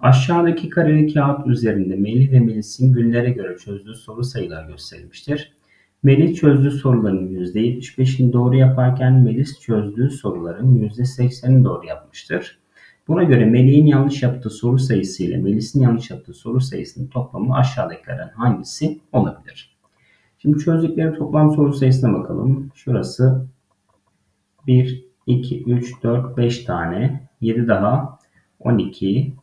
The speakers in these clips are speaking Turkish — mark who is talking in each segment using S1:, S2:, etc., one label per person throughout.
S1: Aşağıdaki kareli kağıt üzerinde Melih ve Melis'in günlere göre çözdüğü soru sayılar gösterilmiştir. Melih çözdüğü soruların %75'ini doğru yaparken Melis çözdüğü soruların %80'ini doğru yapmıştır. Buna göre Melih'in yanlış yaptığı soru sayısı ile Melis'in yanlış yaptığı soru sayısının toplamı aşağıdakilerden hangisi olabilir? Şimdi çözdükleri toplam soru sayısına bakalım. Şurası 1, 2, 3, 4, 5 tane. 7 daha 12,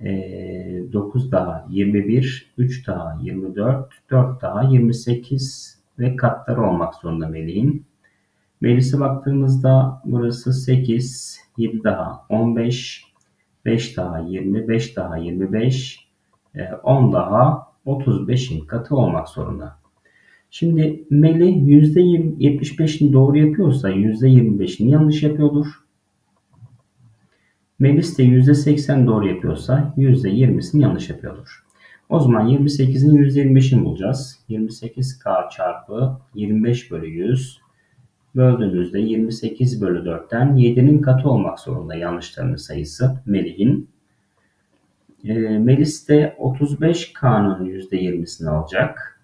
S1: 9 daha 21, 3 daha 24, 4 daha 28 ve katları olmak zorunda Melih'in. Melis'e baktığımızda burası 8, 7 daha 15, 5 daha 20, 5 daha 25, 10 daha 35'in katı olmak zorunda. Şimdi Melih %75'ini doğru yapıyorsa %25'ini yanlış yapıyordur. Melis de %80 doğru yapıyorsa %20'sini yanlış yapıyordur. O zaman 28'in %25'ini bulacağız. 28K çarpı 25 bölü 100 böldüğümüzde 28 bölü 4'ten 7'nin katı olmak zorunda yanlışlarının sayısı Melih'in. E, Melis de 35K'nın %20'sini alacak.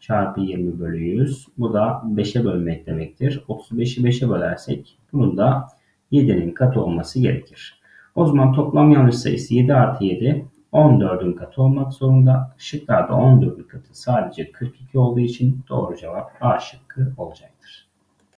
S1: Çarpı 20 bölü 100. Bu da 5'e bölmek demektir. 35'i 5'e bölersek bunun da 7'nin katı olması gerekir. O zaman toplam yanlış sayısı 7 artı 7 14'ün katı olmak zorunda. Şıklarda 14'ün katı sadece 42 olduğu için doğru cevap A şıkkı olacaktır.